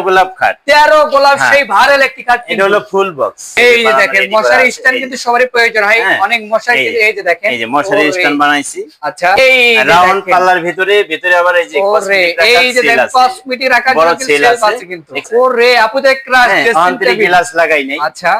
গোলাপ খাট। তেরো গোলাপ। সেই ভাইরাল একটি খাট এটা হলো ফুল বক্স এই যে দেখেন মশারি স্ট্যান্ড কিন্তু সবারই প্রয়োজন হয়। অনেক মশারি এই যে- দেখেন। এই যে মশারি স্ট্যান্ড বানাইছি। আচ্ছা এই রাউন্ড পাল্লার ভিতরে ভিতরে আবার এই যে ওরে cosmetic রাখার এই যে দেখেন কসমেটিক রাখার জন্য কিন্তু আছে। আছে কিন্তু। ওরে আপু ক্রাশ ড্রেসিং আন্তরিক টেবিল। গ্লাস লাগাই নাই। আচ্ছা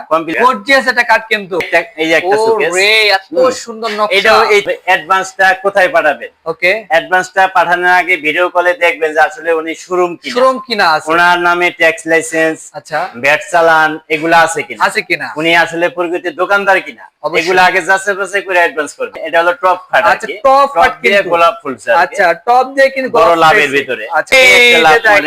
গর্জিয়াস একটা কাঠ কিন্তু। এই যে একটা শোকেস ওরে এত সুন্দর নকশা। এটাও এই অ্যাডভান্সটা কোথায় পাঠাবেন ওকে। অ্যাডভান্সটা পাঠানোর আগে ভিডিও কলে দেখবেন যে আসলে উনি শোরুম কিনা। শোরুম কিনা আছে। ওনার নামে ট্যাক্স লাইসেন্স আচ্ছা। ভ্যাট চালান এগুলা আছে কিনা? আছে কিনা? উনি আসলে প্রকৃতি দোকানদার কিনা? এগুলো আগে যাচাই বাছাই করে অ্যাডভান্স করবে। এটা হলো টপ খাট আচ্ছা, top খাট দিয়ে গোলাপ ফুল স্যার আচ্ছা টপ দিয়ে কিন্তু বড় লাভের ভিতরে। আচ্ছা এই এই। দেখেন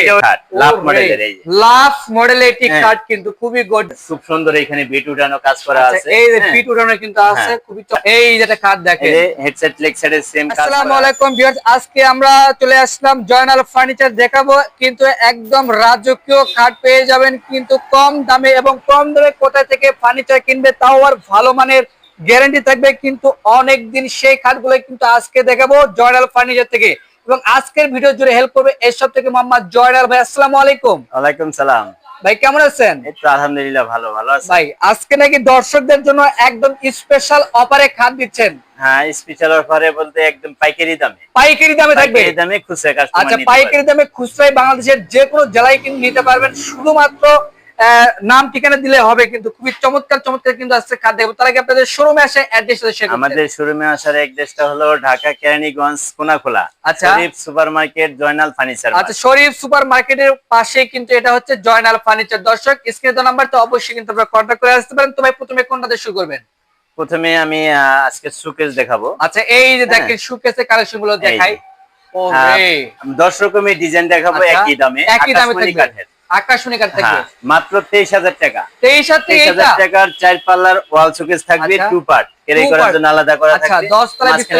এটাও খাট, লাভ মডেলের এই লাভ মডেল একটি হ্যাঁ। কাঠ কিন্তু খুবই গুড খুব সুন্দর এখানে বিট উঠানো কাজ করা আচ্ছা আছে। এই যে হ্যাঁ। ফিট উঠানো কিন্তু আছে হ্যাঁ। খুবই এই যেটা এই দেখেন। হেডসেট লেগ সাইডের সেম কাজ আসসালামু আলাইকুম ভিউয়ার্স আজকে আমরা চলে আসলাম জয়নাল ফার্নিচার দেখাবো। কিন্তু একদম রাজকীয় খাট পেয়ে যাবেন, কিন্তু কম দামে এবং কম দামে কোথা থেকে ফার্নিচার কিনবে তাও আর ভালো মানের গ্যারান্টি থাকবে, কিন্তু অনেক দিন সেই খাটগুলো কিন্তু আজকে দেখাবো জয়নাল ফার্নিচার থেকে। এবং আজকের ভিডিও জুড়ে হেল্প করবে এসব থেকে মোহাম্মদ জয়নাল ভাই, আসসালামু আলাইকুম। ওয়ালাইকুম সালাম। ভাই কেমন আছেন? আলহামদুলিল্লাহ ভালো ভালো আছে। ভাই আজকে নাকি দর্শকদের জন্য একদম স্পেশাল অফারে খাদ দিচ্ছেন। হ্যাঁ স্পেশাল অফারে বলতে একদম পাইকারি দামে। পাইকারি দামে থাকবে? পাইকারি দামে খুচরা কাস্টমার আচ্ছা পাইকারি দামে খুচরাই বাংলাদেশের যে কোনো জেলায় কিন্তু নিতে পারবেন। শুধুমাত্র নাম ঠিকানা দিলে হবে কিন্তু খুবই চমৎকার চমৎকার কিন্তু আসছে খাদ্য। তার আগে আপনাদের শোরুমে আসে অ্যাড্রেস শেয়ার আমাদের শোরুমে আসার অ্যাড্রেসটা হলো ঢাকা কেরানীগঞ্জ কোনাখোলা। আচ্ছা। Sharif super market Joynal furniture আচ্ছা শরীফ সুপার মার্কেটের পাশে কিন্তু এটা হচ্ছে জয়নাল ফার্নিচার। দর্শক স্ক্রিনে নাম্বার তো অবশ্যই কিন্তু আপনারা কন্ট্যাক্ট করে আসতে পারেন। তোমায় প্রথমে কোনটা দিয়ে শুরু করবেন? প্রথমে আমি আজকে সুকেস দেখাবো। আচ্ছা এই যে দেখেন সুকেসের কালেকশনগুলো দেখাই। দশ রকমের ডিজাইন দেখাবো আচ্ছা, একই দামে একই দামে কাঠের। আকাশমণি কাঠ থাকবে হ্যাঁ, মাত্র তেইশ হাজার টাকা। টাকার চার পাল্লার ওয়াল শোকেস থাকবে আচ্ছা। টু পার্ট কেরাই করার জন্য আলাদা করা আচ্ছা, থাকবে।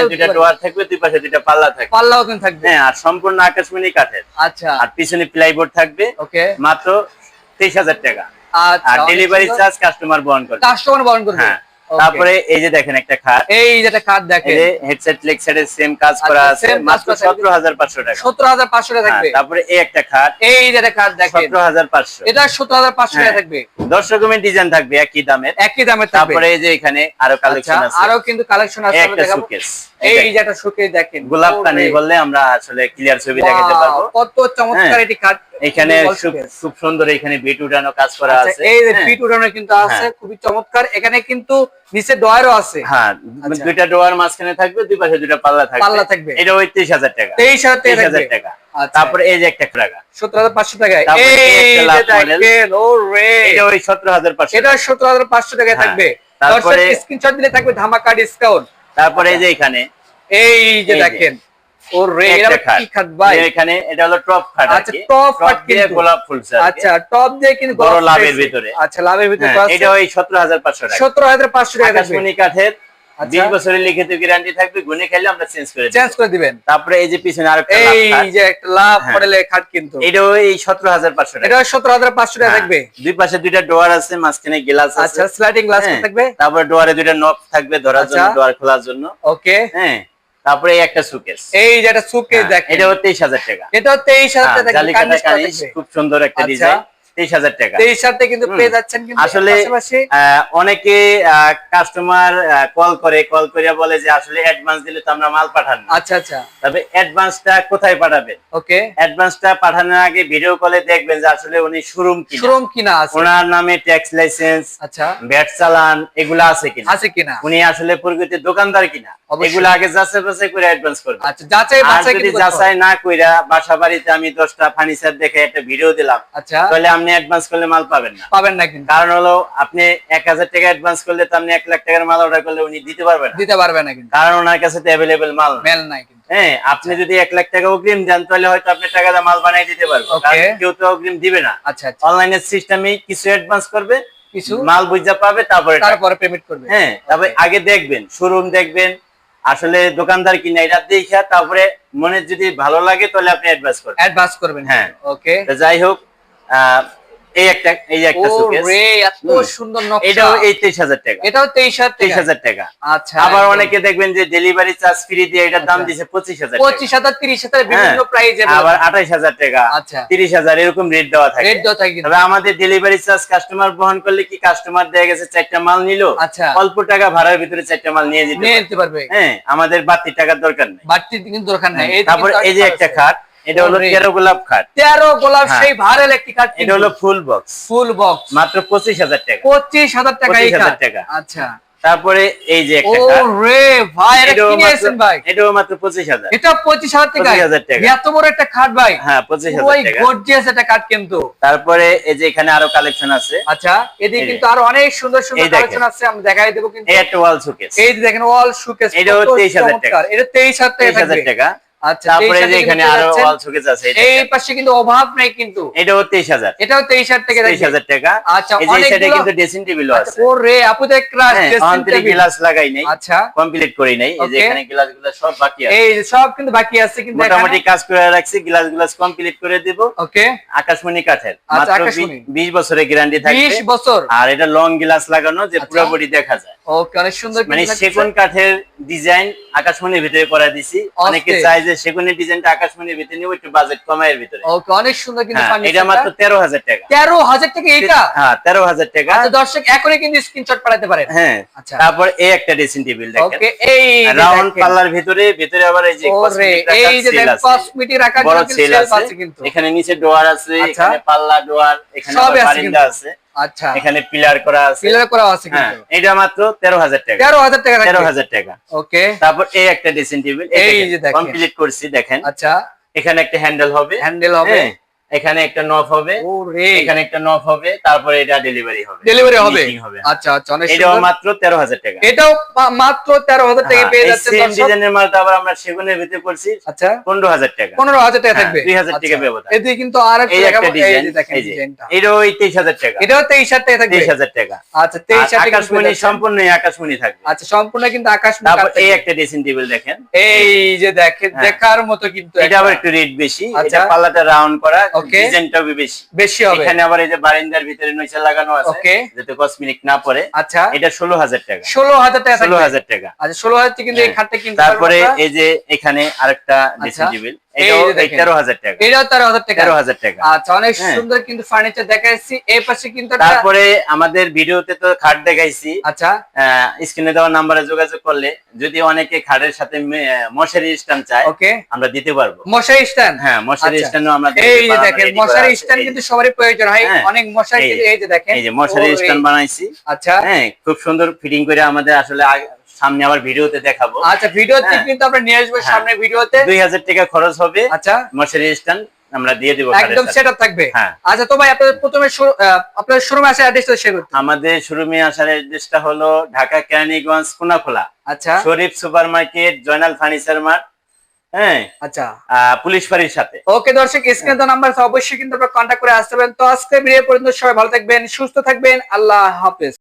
দুটো দুই পাশে পাল্লা থাকবে। পাল্লাও কিন্তু থাকবে। হ্যাঁ আর সম্পূর্ণ আকাশমণি কাঠের। আচ্ছা। আর পিছনে প্লাইবোর্ড থাকবে। ওকে। মাত্র তেইশ হাজার টাকা। আচ্ছা আর ডেলিভারি চার্জ কাস্টমার বহন করবে। কাস্টমার বরণ করবে। হ্যাঁ. তারপরে এই যে দেখেন একটা খাট। এই যে একটা এই দেখেন। যে হেডসেট লেগ সাইডের সেম কাজ করা আচ্ছা, আছে মাত্র করা। সতেরো হাজার পাঁচশো টাকা। সতেরো হাজার পাঁচশো টাকা হ্যাঁ, থাকবে। তারপরে এই একটা খাট এই যেটা কার্ড দেখেন। সতেরো হাজার পাঁচশো। এটা সতেরো হাজার পাঁচশো টাকা হ্যাঁ। থাকবে। দশ রকমের ডিজাইন থাকবে একই দামের। একই দামে থাকবে। তারপরে এই যে এখানে আরও আচ্ছা কালেকশন আছে। আরও কিন্তু কালেকশন আছে এই আমরা একটা দেখাবো। সুকেস এই যেটা শুকে দেখেন। গোলাপ কানি বললে আমরা আসলে ক্লিয়ার ছবি দেখাতে পারব। কত চমৎকার হ্যাঁ। এটি কার্ড এখানে খুব- সুন্দর এখানে বিট উঠানো কাজ করা আছে। আচ্ছা, এই যে বিট উঠানো কিন্তু আছে। খুবই চমৎকার। এখানে কিন্তু নিচে ডয়ারও আছে। হ্যাঁ আচ্ছা। দুইটা ডোয়ার মাঝখানে থাকবে দুই পাশে দুইটা পাল্লা থাকবে। পাল্লা থাকবে। এটা ওই তেইশ হাজার টাকা। তেইশ হাজার তেইশ হাজার টাকা। আচ্ছা। তারপরে এই যে একটা টাকা সতেরো হাজার পাঁচশো এটা ওই সতেরো হাজার পাঁচশো এটা সতেরো হাজার পাঁচশো টাকায় হ্যাঁ। থাকবে। তারপরে- স্ক্রিনশট দিলে থাকবে ধামাকা ডিসকাউন্ট তারপরে এই যে এখানে। এই যে। দেখেন। ও রে একটা এটা খাট। কি খাট ভাই? এখানে এটা হলো টপ খাট আচ্ছা, খাট দিয়ে গোলাপ ফুল স্যার আচ্ছা টপ দিয়ে কিন্তু বড় লাভের ভিতরে। আচ্ছা লাভের ভিতরে হ্যাঁ, এটা ওই টাকা। টাকা আকাশমণি কাঠের। আচ্ছা। বিশ বছরের লিখিত গ্যারান্টি থাকবে। গুনে খেলে আমরা চেঞ্জ করে চেঞ্জ করে দিবেন। তারপরে এই যে পিছনে আরেকটা লাভ এই যে একটা লাভ হ্যাঁ। মডেলের খাট কিন্তু। এটা ওই সতেরো হাজার পাঁচশো টাকা। এটা সতেরো হাজার পাঁচশো টাকা হ্যাঁ, থাকবে। দুই পাশে দুইটা ডোয়ার আছে মাঝখানে গ্লাস আচ্ছা আছে। স্লাইডিং গ্লাস হ্যাঁ, থাকবে। তারপরে ডোয়ারে দুইটা নব থাকবে ধরার জন্য আচ্ছা। ডোয়ার খোলার জন্য। ওকে হ্যাঁ। তারপরে এই একটা সুকেস এই যে একটা সুকেস দেখেন। এটা তেইশ হাজার টাকা। এটা তেইশ হাজার হ্যাঁ, টাকা থাকবে। খুব সুন্দর একটা আচ্ছা। ডিজাইন তেইশ হাজার টাকা। তেইশ হাজার কিন্তু পেয়ে যাচ্ছেন কিন্তু আসলে অনেকে কাস্টমার কল করে কল করে বলে যে আসলে অ্যাডভান্স দিলে তো আমরা মাল পাঠান। আচ্ছা আচ্ছা। তবে অ্যাডভান্সটা কোথায় পাঠাবেন? ওকে। অ্যাডভান্সটা পাঠানোর আগে ভিডিও কলে দেখবেন যে আসলে উনি শোরুম কিনা। শোরুম কিনা আছে। ওনার নামে ট্যাক্স লাইসেন্স আচ্ছা। ভ্যাট চালান এগুলা আছে কিনা? আছে কিনা? উনি আসলে প্রকৃতি দোকানদার কিনা। এগুলো আগে যাচাই বাছাই করে অ্যাডভান্স করবেন। আচ্ছা যাচাই বাছাই যাচাই না কইরা বাসা বাড়িতে আমি দশটা ফার্নিচার দেখে একটা ভিডিও দিলাম আচ্ছা। তাহলে আপনি অ্যাডভান্স করলে মাল পাবেন না। পাবেন না কিন্তু। কারণ হলো আপনি এক হাজার টাকা অ্যাডভান্স করলে তো আপনি এক লাখ টাকার মাল অর্ডার করলে উনি দিতে পারবেন না। দিতে পারবে না কিন্তু। কারণ ওনার কাছে তো অ্যাভেলেবেল মাল নেই। মেল নাই কিন্তু। হ্যাঁ আপনি যদি এক লাখ টাকা অগ্রিম দেন তাহলে হয়তো আপনি টাকা দিয়ে মাল বানিয়ে দিতে পারবেন। কেউ তো অগ্রিম দিবে না। আচ্ছা আচ্ছা। অনলাইনের সিস্টেমে কিছু অ্যাডভান্স করবে কিছু? মাল বুঝা পাবে তারপরে। তারপরে পেমেন্ট করবে। হ্যাঁ তবে আগে দেখবেন শোরুম দেখবেন আসলে দোকানদার কিনা এটা দেখা তারপরে মনে যদি ভালো লাগে তাহলে আপনি অ্যাডভান্স করবেন। অ্যাডভান্স করবেন। হ্যাঁ। ওকে যাই হোক এই একটা এই একটা ও এত সুন্দর নকশা। এটাও এই তেইশ হাজার টাকা। এটাও তেইশ হাজার তেইশ টাকা। আচ্ছা আবার অনেকে দেখবেন যে ডেলিভারি চার্জ ফ্রি দিয়ে এটার দাম। দিছে পঁচিশ হাজার পঁচিশ হাজার তিরিশ হাজার বিভিন্ন হ্যাঁ। প্রাইজে আবার আঠাইশ হাজার টাকা। আচ্ছা। তিরিশ হাজার এরকম রেট দেওয়া থাকে। রেট দেওয়া থাকে তবে আমাদের ডেলিভারি চার্জ কাস্টমার বহন করলে কি কাস্টমার দেখা গেছে চারটা মাল নিল? আচ্ছা। অল্প টাকা ভাড়ার ভিতরে চারটা মাল নিয়ে যেতে নিয়ে পারে। পারবে। হ্যাঁ আমাদের বাড়তি টাকার দরকার নেই। বাড়তি কিন্তু দরকার নেই। এই তারপর এই যে একটা খাট। এটা হলো ওরে। তেরো গোলাপ খাট। তেরো গোলাপ হ্যাঁ। সেই ভাইরাল একটি কাঠ এটা হলো ফুল বক্স। Full box. মাত্র পঁচিশ হাজার টাকা। পঁচিশ হাজার টাকা এই 25,000 টাকা। আচ্ছা। তারপরে এই যে একটা খাট। রে ভাই এটা এটাও কিনে ভাই। এটাও মাত্র পঁচিশ হাজার। এটা পঁচিশ হাজার টাকা 25,000 টাকা। এত বড় একটা খাট ভাই। হ্যাঁ পঁচিশ ওই হাজার টাকা। গর্জিয়াস একটা কাঠ কিন্তু। তারপরে এই যে এখানে আরও কালেকশন আছে। আচ্ছা এদিকে কিন্তু আরও অনেক সুন্দর সুন্দর কালেকশন আছে আমি দেখাই দেবো কিন্তু। এই একটা ওয়াল শোকেস এই যে দেখেন অল সুকেস এটাও 23,000 টাকা। এটা তেইশ হাজার টাকা। আচ্ছা তারপরে যে এখানে আরও ওয়াল শোকেস আছে এই এই পাশে কিন্তু অভাব নাই কিন্তু। এটাও তেইশ হাজার। এটাও তেইশ হাজার টাকা টাকা। আচ্ছা, এই যে সাইডে কিন্তু ড্রেসিং টেবিলও আছে। ও রে আপুদের ক্রাশ হ্যাঁ আন্তরিক গ্লাস লাগাই নাই। আচ্ছা। কমপ্লিট করি নাই। এই যে এখানে সব বাকি আছে। এই সব কিন্তু বাকি আছে কিন্তু মোটামুটি কাজ করে রাখছি গ্লাস গ্লাস কমপ্লিট করে দিব। ওকে আকাশমণি কাঠের। আচ্ছা, মাত্র। বিশ বছরের গ্যারান্টি থাকবে। বিশ বছর। আর এটা লং গ্লাস লাগানো যে আচ্ছা। পুরোপুরি দেখা যায়। ওকে অনেক সুন্দর মানে সেগুন কাঠের ডিজাইন আকাশমণির ভিতরে করা দিছি। অনেকে। যে সেগুনের ডিজাইনটা আকাশমণির ভিতরে নিব একটু বাজেট কমায়ের ভিতরে। ওকে অনেক সুন্দর কিন্তু হ্যাঁ এটা মাত্র তেরো হাজার টাকা। তেরো হাজার টাকা এটা? হ্যাঁ টাকা। আচ্ছা দর্শক এখনই কিন্তু স্ক্রিনশট পাঠাতে পারেন। হ্যাঁ আচ্ছা। তারপর এই একটা ড্রেসিং টেবিল দেখেন। ওকে এই রাউন্ড পাল্লার ভিতরে ভিতরে আবার এই যে এই যে। কসমেটিক বড় সেল আছে। কিন্তু। এখানে নিচে ডোয়ার আছে আচ্ছা। এখানে পাল্লা ডোয়ার এখানে বারিন্দা। আছে। আচ্ছা। এখানে পিলার করা আছে। পিলার করা আছে হ্যাঁ কিন্তু। এটা মাত্র তেরো হাজার টাকা। তেরো হাজার টাকা তেরো রাখবে। হাজার টাকা। ওকে। তারপর এই একটা ড্রেসিং টেবিল এই যে দেখেন। কমপ্লিট করছি দেখেন। আচ্ছা। এখানে একটা হ্যান্ডেল হবে। হ্যান্ডেল হবে। হ্যাঁ, এখানে একটা নফ হবে এখানে একটা নফ হবে তারপরে এটা ডেলিভারি হবে। ডেলিভারি হবে। আচ্ছা আচ্ছা অনেক এটাও মাত্র তেরো হাজার টাকা। এটাও মাত্র তেরো হাজার টাকা পেয়ে যাচ্ছে সেম ডিজাইনের মালটা আবার আমরা সেগুনের ভিতরে করছি। আচ্ছা। পনেরো হাজার টাকা। পনেরো হাজার টাকা হ্যাঁ, থাকবে। 2000 টাকা আচ্ছা। ব্যবধান। এদিকে কিন্তু আর একটা ডিজাইন এই যে। এটাও ওই তেইশ হাজার টাকা। এটাও তেইশ হাজার টাকা থাকবে। তেইশ হাজার টাকা। আচ্ছা তেইশ আর হাজার টাকা কিন্তু আকাশমণি পেয়ে। সম্পূর্ণই আকাশমণি থাকবে। আচ্ছা সম্পূর্ণ কিন্তু আকাশ তারপর এই একটা ড্রেসিং টেবিল দেখেন। এই যে দেখেন হ্যাঁ। দেখার মতো কিন্তু এটা আবার একটু। রেট বেশি। আচ্ছা। এটা পাল্লাটা রাউন্ড করা Okay. ডিজাইনটাও বেশি। বেশি হবে। এখানে আবার এই যে বারিন্দার ভিতরে নিচে লাগানো আছে ওকে যাতে কসমিক না পড়ে। আচ্ছা। এটা ষোলো হাজার টাকা। ষোলো হাজার টাকা ষোলো থাকবে হাজার টাকা। আচ্ছা ষোলো হাজার টাকা কিন্তু এই হ্যাঁ। খাটটা কিন্তু তারপরে এই যে এখানে আরেকটা ড্রেসিং আচ্ছা। টেবিল এই এটাও যে এই দেখেন। তেরো হাজার টাকা। এটাও তেরো হাজার টাকা। তেরো হাজার টাকা। আচ্ছা অনেক হ্যাঁ। সুন্দর কিন্তু ফার্নিচার দেখাচ্ছি এই পাশে কিন্তু তারপরে আমাদের ভিডিওতে তো খাট দেখাইছি। আচ্ছা। স্ক্রিনে দেওয়া নাম্বারে যোগাযোগ করলে যদি অনেকে খাটের সাথে মশারি স্ট্যান্ড চায় ওকে। আমরা দিতে পারব। মশারি স্ট্যান্ড? হ্যাঁ মশারি আচ্ছা। স্ট্যান্ডও আমরা এই যে দেখেন মশারি। স্ট্যান্ড কিন্তু সবারই প্রয়োজন হয় হ্যাঁ। অনেক মশারি এই যে- কিন্তু এই যে দেখেন। এই যে মশারি ওরে। স্ট্যান্ড বানাইছি। আচ্ছা। হ্যাঁ খুব সুন্দর ফিটিং করে আমাদের আসলে সামনে আবার ভিডিওতে দেখাবো। আচ্ছা ভিডিওতে হ্যাঁ। কিন্তু আমরা নিয়ে আসব হ্যাঁ। সামনে ভিডিওতে। দুই হাজার টাকা খরচ হবে। আচ্ছা। মশারি স্ট্যান্ড আমরা দিয়ে দিব একদম সেটআপ থাকবে। হ্যাঁ। আচ্ছা তো ভাই আপনাদের প্রথমে আপনাদের শোরুমে আসার অ্যাড্রেসটা শেয়ার করতে। আমাদের শোরুমে আসার অ্যাড্রেসটা হলো ঢাকা কেরানীগঞ্জ কোনাখোলা। আচ্ছা। Sharif super market Joynal furniture mart. হ্যাঁ। আচ্ছা। পুলিশ ফাঁড়ির সাথে। ওকে দর্শক স্ক্রিনে তো নাম্বার অবশ্যই কিন্তু আপনারা কন্ট্যাক্ট করে আসতে পারেন। তো আজকে ভিডিও পর্যন্ত সবাই ভালো থাকবেন সুস্থ থাকবেন। আল্লাহ হাফেজ।